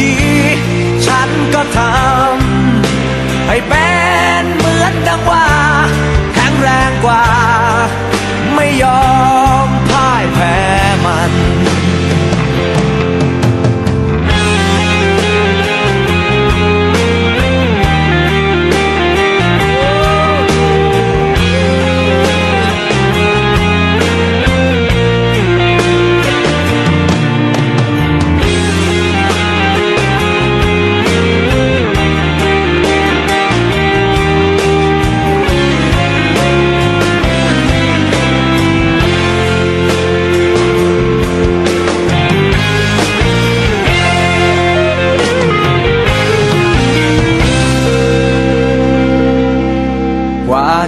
ที ฉันก็ทำให้เป็นเหมือนดังว่าแข็งแรงกว่า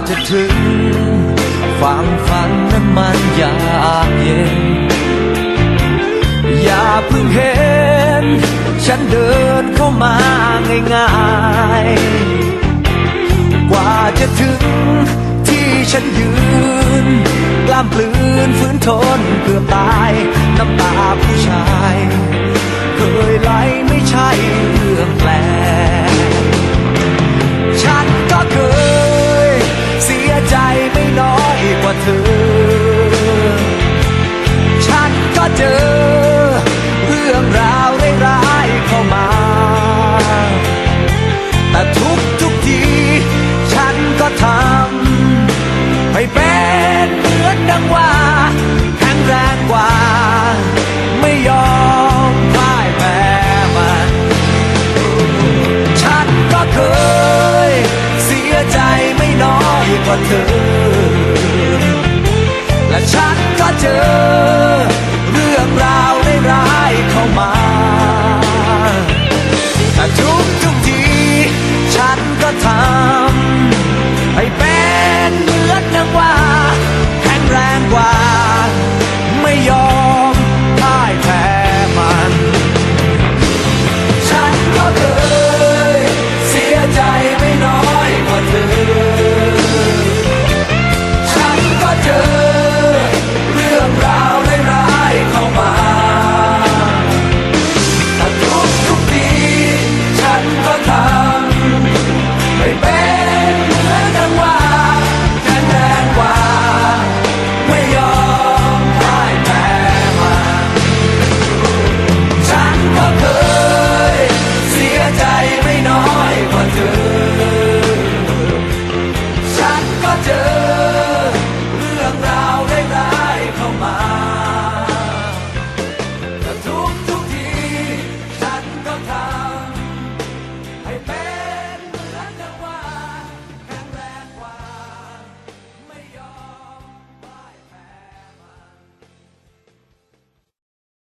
จะถึงความฝันนั้นมันยากเย็น อย่าเพิ่งเห็น ฉันเดินเข้ามาง่ายๆ กว่าจะถึงที่ฉันยืน กล้ามปลืนฝืนทนเกือบตาย น้ำตาผู้ชาย เคยไหลไม่ใช่เรื่องแปลก